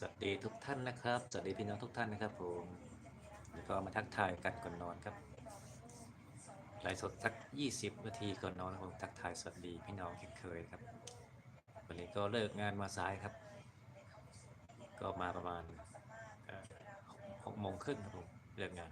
สวัสดีทุกท่านนะครับ สวัสดีพี่น้องทุกท่านนะครับผมแล้วก็มาทักทายกันก่อนนอนครับไลฟ์สดสัก 20 นาทีก่อนนอนครับผมทักทายสวัสดีพี่น้องเช่นเคยครับ วันนี้ก็เลิกงานมาสายครับ ก็มาประมาณหกโมงครึ่งครับผมเลิกงาน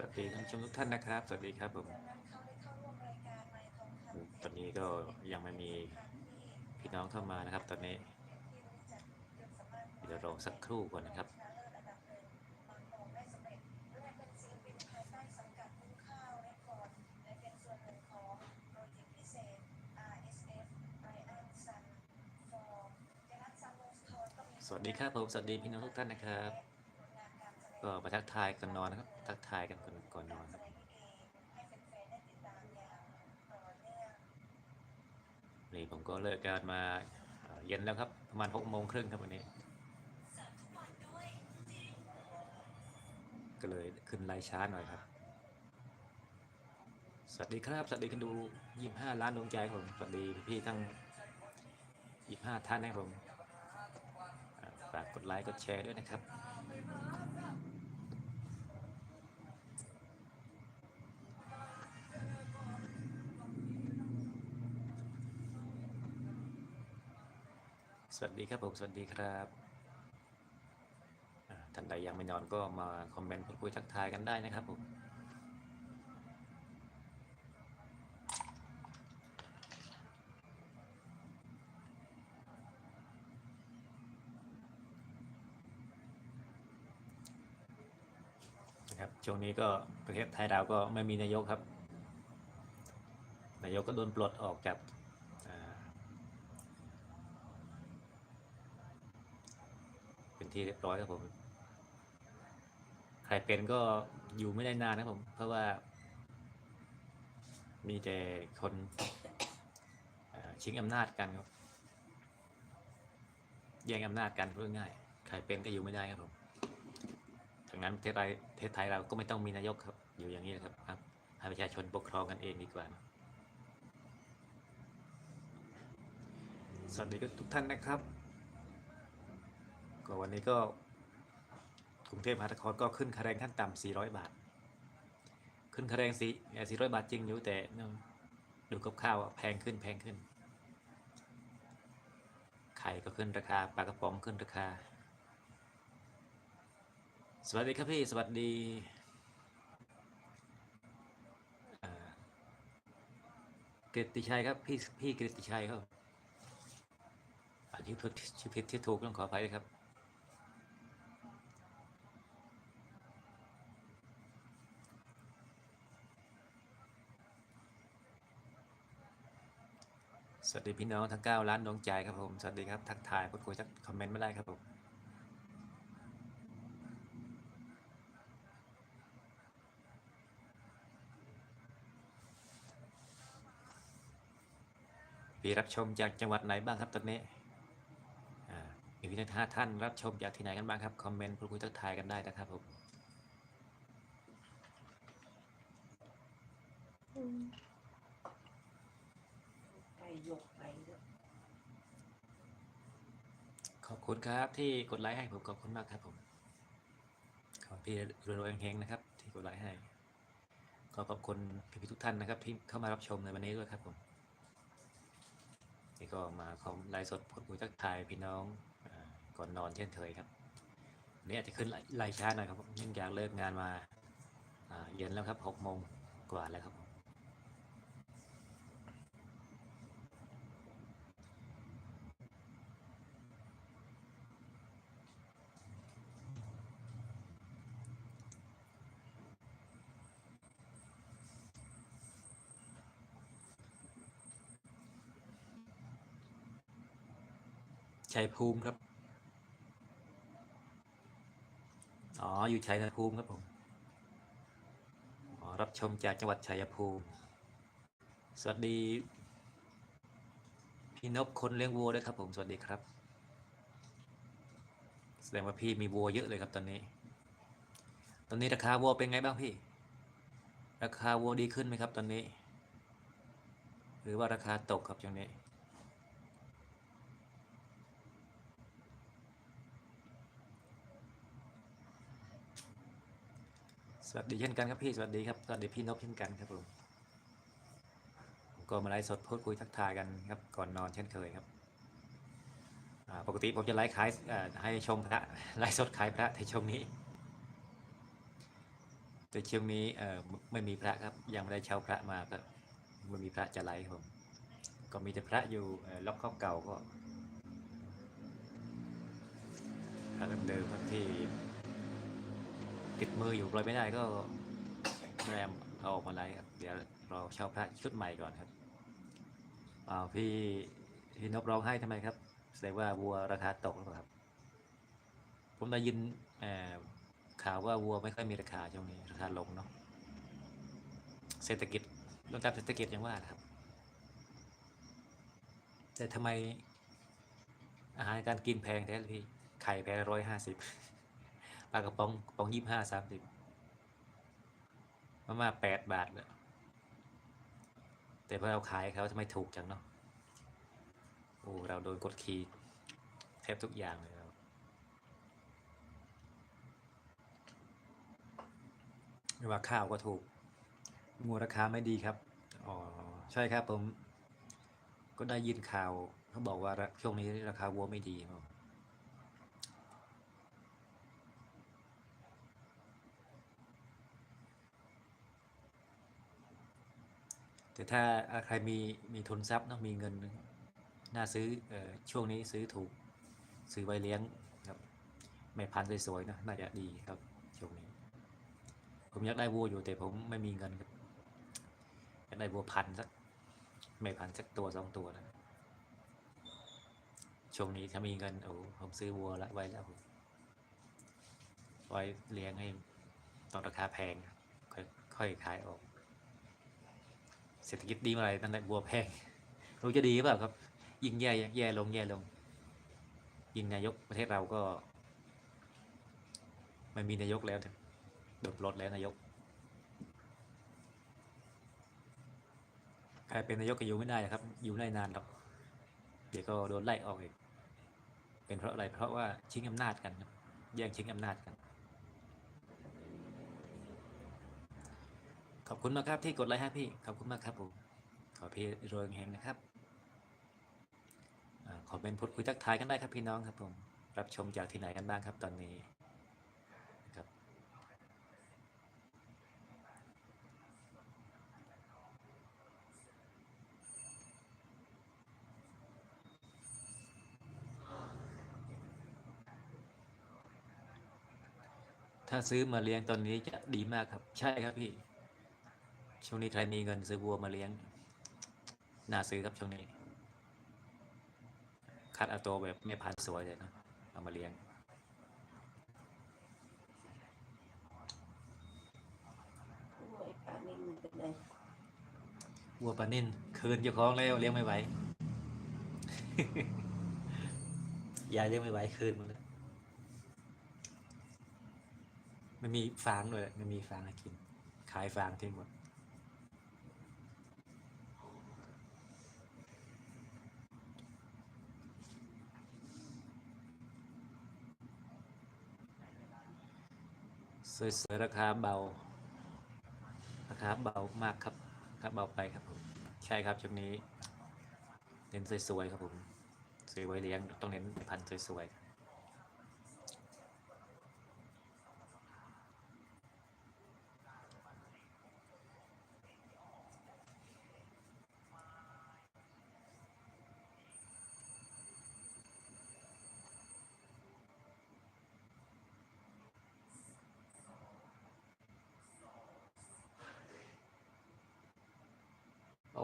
วัสดีท่านชมทุกท่านนะครับ สวัสดีครับผมตอนนี้ก็ยังไม่มีพี่น้องเข้ามานะครับ ตอนนี้ เดี๋ยวรอสักครู่ก่อนนะครับสวัสดีครับผมสวัสดีพี่น้องทุกท่านนะครับ ก็มาทักทายกันนอนนะครับ ทักทายกันก่อนก่อนนอนครับนี่ผมก็เลิกงานมาเย็นแล้วครับ ประมาณหกโมงครึ่งครับวันนี้ ก็เลยขึ้นไลช้าหน่อยครับ สวัสดีครับ สวัสดีกันดูยี่ห้าล้านดวงใจผมสวัสดีพี่ทั้งยี่ห้าท่านนะครับผมฝากกดไลค์กดแชร์ด้วยนะครับ ครับผมสวัสดีครับท่านใดยังไม่นอนก็มาคอมเมนต์พูดคุยทักทายกันได้นะครับผมครับช่วงนี้ก็ประเทศไทยเราก็ไม่มีนายกครับ นายกก็โดนปลดออกจากอ่าเป็น ที่เรียบร้อยครับผม ใครเป็นก็อยู่ไม่ได้นานนะครับผม เพราะว่า มีแต่คนชิงอำนาจกันครับแย่งอำนาจกันเพูดง่าย ใครเป็นก็อยู่ไม่ได้ครับผมดังนั้นประเทศไทยประเทศไทยเราก็ไม่ต้องมีนายกครับ อยู่อย่างนี้นะครับครับให้ประชาชนปกครองกันเองดีกว่านะสวัสดีทุกท่านนะครับ วันนี้ก็กรุงเทพมหานครก็ขึ้นค่าแรงขั้นต่ำ400 บาท ขึ้นค่าแรงสี่400บาทจริงอยู่แต่ดูกับข้าวแพงขึ้นแพงขึ้น ไข่ก็ขึ้นราคาปลากระป๋องขึ้นราคา สวัสดีครับพี่สวัสดีอ่ากฤติชัยครับพี่พี่กฤติชัยครับอ่านชื่อผิดชื่อผิดที่ถูกต้องขออภัยด้วยครับ สวัสดีพี่น้องทั้ง 9 ล้านดวงใจครับผม สวัสดีครับทักทายพูดคุยทักคอมเมนต์ไม่ได้ครับผมพี่รับชมจากจังหวัดไหนบ้างครับตอนนี้อ่ามีพี่ทั้งห้าท่านรับชมจากที่ไหนกันบ้างครับ คอมเมนต์พูดคุยทักทายกันได้นะครับผม ยกไปขอบคุณครับที่กดไลค์ให้ผมขอบคุณมากครับผม ขอพี่รวยๆเฮงๆนะครับ ที่กดไลค์ให้ ขอขอบคุณพี่ๆทุกท่านนะครับ ที่เข้ามารับชมในวันนี้ด้วยครับผมนี่ก็มาคอมไลฟ์สดพูดคุยทักทายพี่น้องอก่อนนอนเช่นเคยครับวันนี้อาจจะขึ้นไลฟ์ช้าหน่อยครับเนื่องจากเลิกงานมาเย็นแล้วครับหกโมงกว่าแล้วครับ ชัยภูมิครับ อ๋อ อยู่ชัยภูมิครับผม อ๋อ รับชมจากจังหวัดชัยภูมิ สวัสดี พี่นพคนเลี้ยงวัวด้วยครับผม สวัสดีครับ แสดงว่าพี่มีวัวเยอะเลยครับตอนนี้ ตอนนี้ราคาวัวเป็นไงบ้างพี่ ราคาวัวดีขึ้นไหมครับตอนนี้ หรือว่าราคาตกครับช่วงนี้ สวัสดีเช่นกันครับพี่สวัสดีครับสวัสดีพี่นพเช่นกันครับผมก็มาไลฟ์สดพูดคุยทักทายกันครับก่อนนอนเช่นเคยครับปกติผมจะไลฟ์ขายให้ชมพระไลฟ์สดขายพระในช่วงนี้ แต่ช่วงนี้ไม่มีพระครับยังไม่ได้เช่าพระมาก็ไม่มีพระจะไลฟ์ผมก็มีแต่พระอยู่ล็อกข้อเก่าก็พระเดิมๆครับที่ ติดมืออยู่ปล่อยไม่ได้ก็แรมเอาออกมาไลฟ์ครับ เดี๋ยวเราเช่าพระชุดใหม่ก่อนครับอ้าวพี่พี่นบร้องไห้ทำไมครับ แสดงว่าวัวราคาตกหรือเปล่าครับ ผมได้ยินข่าวว่าวัวไม่ค่อยมีราคาช่วงนี้ราคาลงเนาะเศรษฐกิจเรื่องการเศรษฐกิจยังว่าครับ แต่ทำไมอาหารการกินแพงแท้เลยพี่ไข่แพงร้อยห้าสิบ ปลากระป๋องกระป๋องยี่ห้าสามสิบมาม่าแปดบาทเลยแต่พอเราขายเขาทำไมถูกจังเนาะโอ้เราโดนกดขี่แทบทุกอย่างเลยครับไม่ว่าข้าวก็ถูกงัวราคาไม่ดีครับอ๋อใช่ครับผม ก็ได้ยินข่าวเขาบอกว่าช่วงนี้ราคาวัวไม่ดีครับ แต่ถ้าใครมีมีทุนทรัพย์เนอะมีเงินน่าซื้อเออช่วงนี้ซื้อถูกซื้อไว้เลี้ยงครับแม่พันธุ์สวยๆเนอะน่าจะดีครับช่วงนี้ ผมอยากได้วัวอยู่แต่ผมไม่มีเงินครับอยากได้วัวพันธุ์สักแม่พันธุ์สักตัวสองตัวนะช่วงนี้ถ้ามีเงินโอ้ผมซื้อวัวละไว้แล้วผมไว้เลี้ยงให้ตอนราคาแพงค่อยค่อยขายออก เศรษฐกิจดีเมื่อไหร่นั่นแหละบัวแพงรู้จะดีเปล่าครับ ยิ่งแย่แย่ลงแย่ลง ยิ่งนายกประเทศเราก็ไม่มีนายกแล้วโดนลดแล้วนายกใครเป็นนายกก็อยู่ไม่ได้ครับ อยู่ได้นานหรอกเดี๋ยวก็โดนไล่ออกอีกเป็นเพราะอะไรเพราะว่าชิงอำนาจกันครับแย่งชิงอำนาจกัน ขอบคุณมากครับที่กดไลค์ให้พี่ ขอบคุณมากครับผม ขอพี่รยเฮงนะครับอขอเป็นพูดคุยทักทายกันได้ครับพี่น้องครับผม รับชมจากที่ไหนกันบ้างครับตอนนี้ครับถ้าซื้อมาเลี้ยงตอนนี้จะดีมากครับ ใช่ครับพี่ ช่วงนี้ใครมีเงินซื้อวัวมาเลี้ยง น่าซื้อครับช่วงนี้ คัดเอาตัวแบบไม่พันธุ์สวยเลยนะเอามาเลี้ยงโอ้ยปลานิ่มเป็นไงวัวปลานิ่นคืนเจ้าของแล้วเลี้ยงไม่ไหว ยายเลี้ยงไม่ไหวคืนหมันเลยไม่มีฟางเลยไม่มีฟางให้กิน ขายฟางทิ้งหมด สวยๆราคาเบา ราคาเบามากครับครับเบาไปครับผมใช่ครับช่วงนี้เน้นสวยๆครับผมสวยไว้เลี้ยงต้องเน้นพันธุ์สวยๆ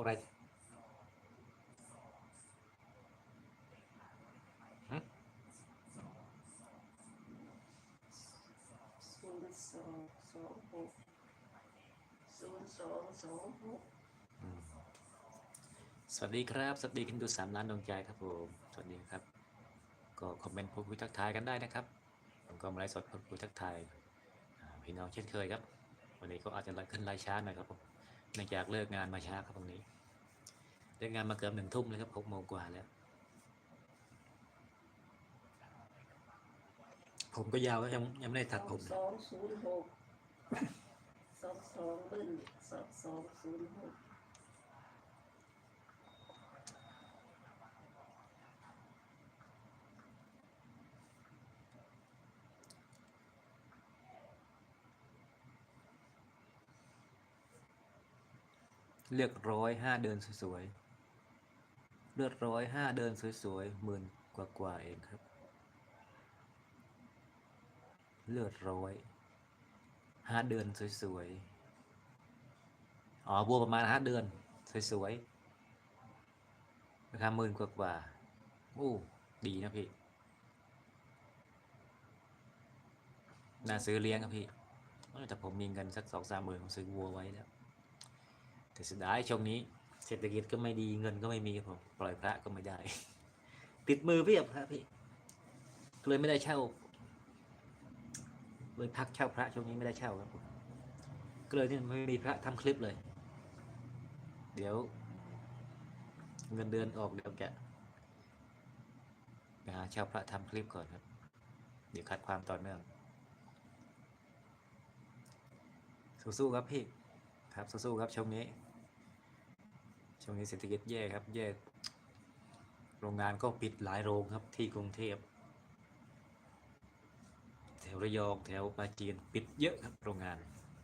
อะไรสวัสดีครับ สวัสดีคุณดูสามล้านดวงใจครับผมสวัสดีครับ ก็คอมเมนต์พูดคุยทักทายกันได้นะครับผมก็มาไลฟ์สดพูดคุยทักทายพี่น้องเช่นเคยครับ วันนี้ก็อาจจะไลฟ์ขึ้นไลฟ์ช้าหน่อยครับผม เนื่องจากเลิกงานมาช้าครับตรงนี้เลิกงานมาเกือบหนึ่งทุ่มเลยครับหกโมงกว่าแล้ว ผมก็ยาวแล้วยังยังไม่ได้ตัดผมสองศูนย์หกสองสองเบิ้ลสองสองศูนย์หก เลือกร้อยห้าเดินสวยๆ เลือกร้อยห้าเดินสวยๆหมื่นกว่ากว่าๆเองครับ เลือดร้อยห้าเดือนสวยๆ อ๋อบัวประมาณห้าเดือนสวยๆ ราคาหมื่นกว่ากว่าอู้ดีนะพี่ น่าซื้อเลี้ยงครับพี่แต่ผมมีเงินสักสองสามหมื่นผมซื้อวัวไว้แล้ว แต่เสุดท้ายช่วงนี้ เศรษฐกิจก็ไม่ดีเงินก็ไม่มีผมปล่อยพระก็ไม่ได้ ติดมือเพียบครับพี่เลยไม่ได้เช่าเลยพักเช่าพระช่วงนี้ไม่ได้เช่าครับผมก็เลยนี่ไม่มีพระทำคลิปเลย เดี๋ยว เงินเดือนออกเดี๋ยวจะไปหาเช่าพระทำคลิปก่อนครับ เดี๋ยวคัดความต่อเนื่องสู้ๆครับพี่ ครับสู้ๆครับช่วงนี้ ช่วงนี้เศรษฐกิจแย่ครับ แย่ โรงงานก็ปิดหลายโรงครับที่กรุงเทพ แถวระยองแถวปราจีนปิดเยอะครับโรงงาน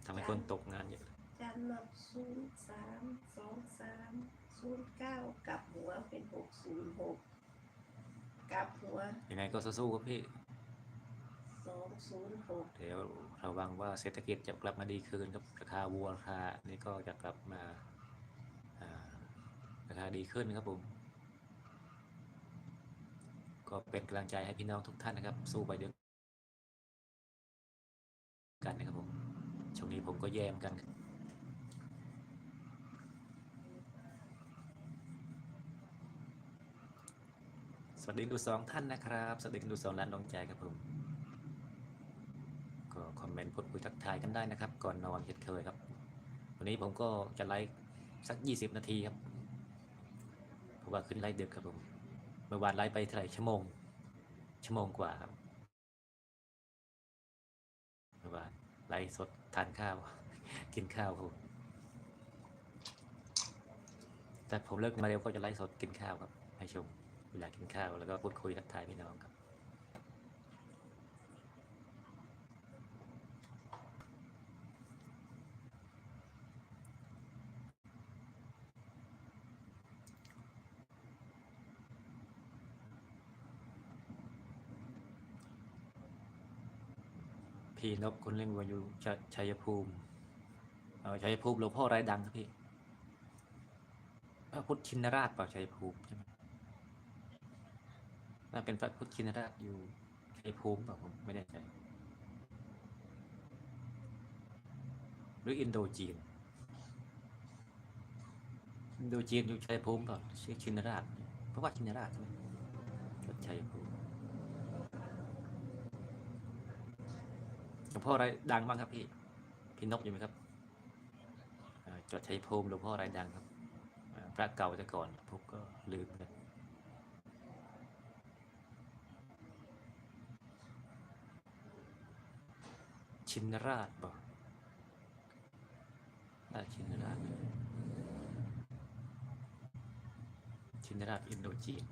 ทำให้คนตกงานเยอะจานนับศูนย์สามสองสามศูนย์เก้ากลับหัวเป็นหกศูนย์หกกลับหัวยังไงก็สู้ๆครับพี่สองศูนย์หกเดี๋ยวระวังว่าเศรษฐกิจจะกลับมาดีคืนครับราคาวัวราคานี่ก็จะกลับมาอ่า ราคาดีขึ้นครับผม ก็เป็นกำลังใจให้พี่น้องทุกท่านนะครับ สู้ไปด้วยกันนะครับผมช่วงนี้ผมก็แย่มกันสวัสดีคุณดูสองท่านนะครับ สวัสดีคุณดูสองล้านดวงใจครับผมก็คอมเมนต์พูดคุยทักทายกันได้นะครับ ก่อนนอนเช่นเคยครับ วันนี้ผมก็จะไลฟ์สัก 20 นาทีครับ ว่าขึ้นไลฟ์ดึกครับผมเมื่อวานไลฟ์ไปเท่าไหร่ชั่วโมง ชั่วโมงกว่าครับเมื่อวานไลฟ์สดทานข้าว กินข้าวครับแต่ผมเลิกมาเร็วก็จะไลฟ์สดกินข้าวครับให้ชมเวลากินข้าวแล้วก็พูดคุยทักทายพี่น้องครับ พี่นกคนเล่นวัวอยู่ชชัยภูมิเออชัยภูมิหลวงพ่อไรดังครับพี่พระพุทธชินราชเปล่าชัยภูมิใช่ไหมน่าเป็นพระพุทธชินราชอยู่ชัยภูมิเปล่าผมไม่แน่ใจหรืออินโดจีนอินโดจีนอยู่ชัยภูมิเปล่าชื่อชินราชเพราะว่าชินราชใช่ไหมชัยภูมิ หลวงพ่ออะไรดังบ้างครับพี่พี่นกอยู่ไหมครับอ่าจดชัยภูมิหลวงพ่ออะไรดังครับพระเก่าแต่ก่อนผมก็ลืมเลยชินราชบอกน่าชินราชชินราชอินโดจีน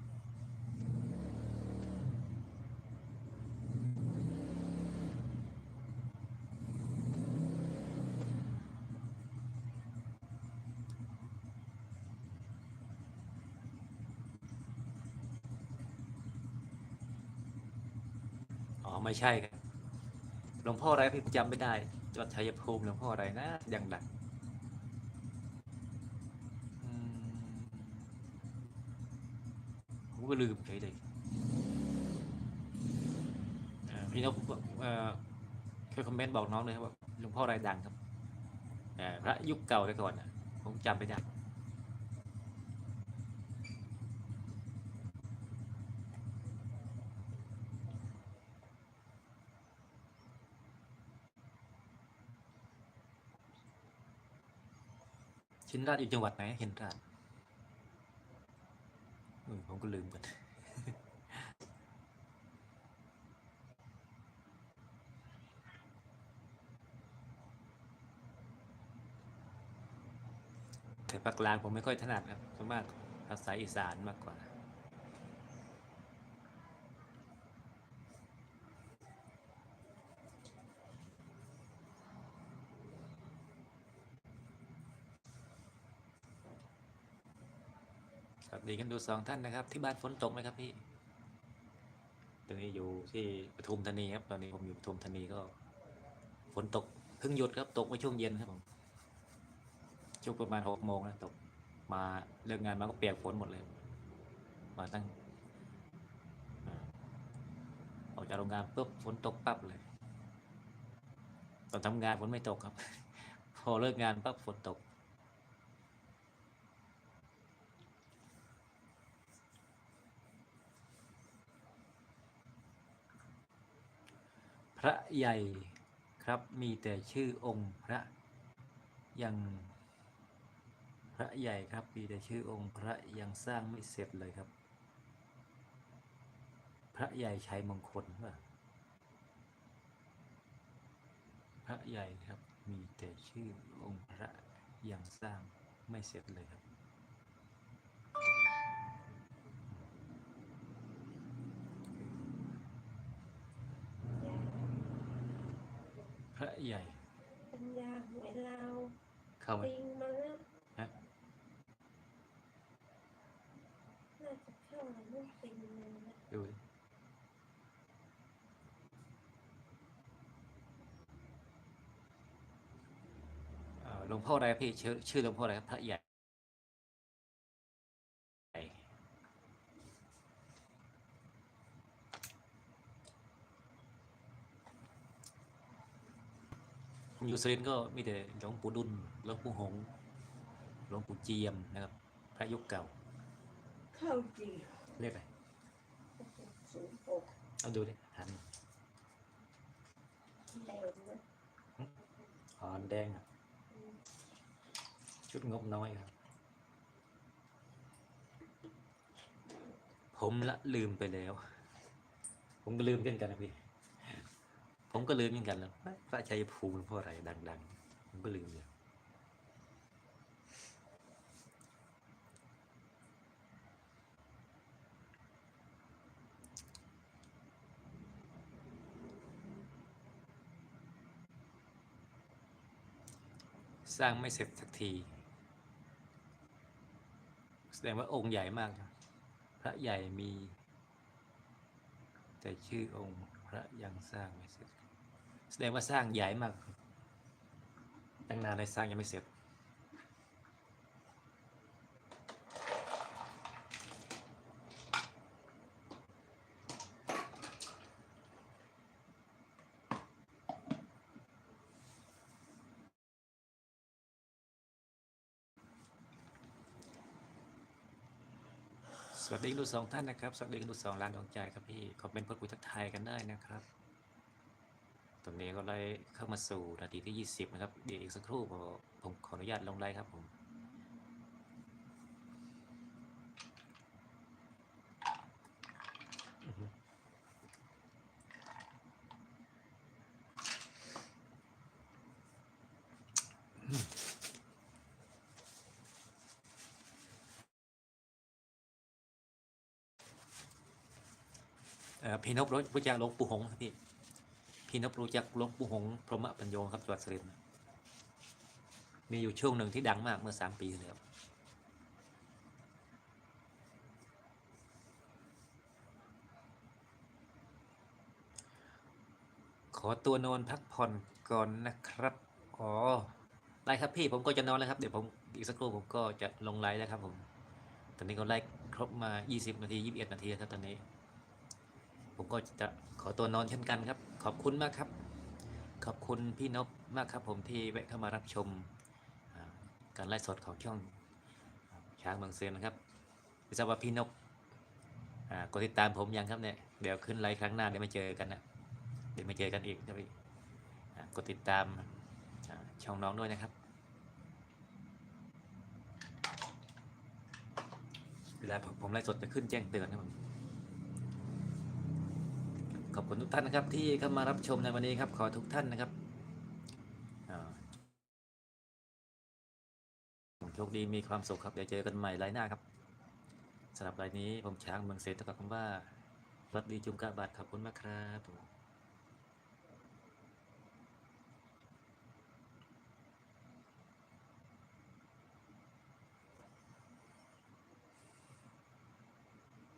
อ๋อไม่ใช่ครับหลวงพ่ออะไรพี่จำไม่ได้จังหวัดชัยภูมิหลวงพ่ออะไรนะยังดังผมก็ลืมเฉยเลยพี่นกบอกเอ่อช่วยคอมเมนต์บอกน้องเลยครับว่าหลวงพ่ออะไรดังครับพระยุคเก่าแต่ก่อนผมจำไม่ได้ นราชอยู่จังหวัดไหนเห็นราชผมก็ลืมไปแต่ภาคกลางผมไม่ค่อยถนัดครับส่วนมากภาษาอีสานมากกว่า สวัสดีกันดูสองท่านนะครับ ที่บ้านฝนตกไหมครับพี่ตอนนี้อยู่ที่ปทุมธานีครับตอนนี้ผมอยู่ปทุมธานีก็ฝนตกเพิ่งหยุดครับตกเมื่อช่วงเย็นครับผมช่วงประมาณหกโมงนะตกมาเลิกงานมาก็เปียกฝนหมดเลย มาตั้งอออกจากโรงงานปุ๊บฝนตกปั๊บเลย ตอนทำงานฝนไม่ตกครับ พอเลิกงานปั๊บฝนตก พระใหญ่ครับมีแต่ชื่อองค์พระยังพระใหญ่ครับมีแต่ชื่อองค์พระยังสร้างไม่เสร็จเลยครับ พระใหญ่ชัยมงคลว่าพระใหญ่ครับมีแต่ชื่อองค์พระยังสร้างไม่เสร็จเลยครับ พระใหญ่ ปัญญาหวยลาว เข้ามาติงมาแล้วฮะน่าจะเข้าแล้วไม่ติงมาแล้วดูดิเอ่อหลวงพ่ออะไรครับพี่ชื่อชื่อหลวงพ่ออะไรครับพระใหญ่ ผม อยู่สุรินทร์ก็มีแต่หลวงปู่ดุลหลวงปู่หงส์หลวงปู่เจียมนะครับ พระยุคเก่า เข้าจริงเรียกอะไรศูนย์หกเอาดูดิหันแดงนะหอนแดงอะชุดงบน้อยครับ ผมละลืมไปแล้ว ผมก็ลืมเช่นกันนะพี่ ผมก็ลืมเหมือนกันแล้วพระชัยภูมิหลวงพ่ออะไรดัง ๆ ผมก็ลืมเลยสร้างไม่เสร็จสักที แสดงว่าองค์ใหญ่มาก พระใหญ่มี แต่ชื่อองค์พระยังสร้างไม่เสร็จ แสดงว่าสร้างใหญ่มาก ตั้งนานเลยสร้างยังไม่เสร็จ สวัสดีลูกสองท่านนะครับ สวัสดีลูกสองล้านดวงใจครับพี่ คอมเมนต์พูดคุยทักทายกันได้นะครับ ตอนนี้ก็ได้เข้ามาสู่นาทีที่ 20 นะครับ เดี๋ยวอีกสักครู่ผมขออนุญาตลงไลน์ครับผมเออพี่นพรู้รู้จักหลงปู่หงพี่ พี่นพรู้จักหลวงปู่หงพรหมปัญโยครับจังหวัดสุรินทร์มีอยู่ช่วงหนึ่งที่ดังมากเมื่อสามปีที่แล้วขอตัวนอนพักผ่อนก่อนนะครับ อ๋อ ได้ครับพี่ผมก็จะนอนแล้วครับ เดี๋ยวผมอีกสักครู่ผมก็จะลงไลฟ์แล้วครับผม ตอนนี้ก็ไลฟ์ครบมา 20 นาที 21 นาทีแล้วครับตอนนี้ ผมก็จะขอตัวนอนเช่นกันครับ ขอบคุณมากครับ ขอบคุณพี่นพมากครับผมที่แวะเข้ามารับชมการไลฟ์สดของช่องช้างเมืองเซียนนะครับไม่ทราบว่าพี่นพอ่ากดติดตามผมยังครับเนี่ย เดี๋ยวขึ้นไลฟ์ครั้งหน้าเดี๋ยวมาเจอกันนะ เดี๋ยวมาเจอกันอีกครับพี่กดติดตามช่องน้องด้วยนะครับ เวลาผมไลฟ์สดจะขึ้นแจ้งเตือนนะครับผม อบคุณทุกท่านนะครับที่เข้ามารับชมในวันนี้ครับขอทุกท่านนะครับโชคดีมีความสุขครับเดี๋ยวเจอกันใหม่ไลน์หน้าครับสำหรับไลน์นี้ผมช้างเมืองเศรษฐกับคำว่าสวัสดีจุงกะบาทขอบคุณมากครับ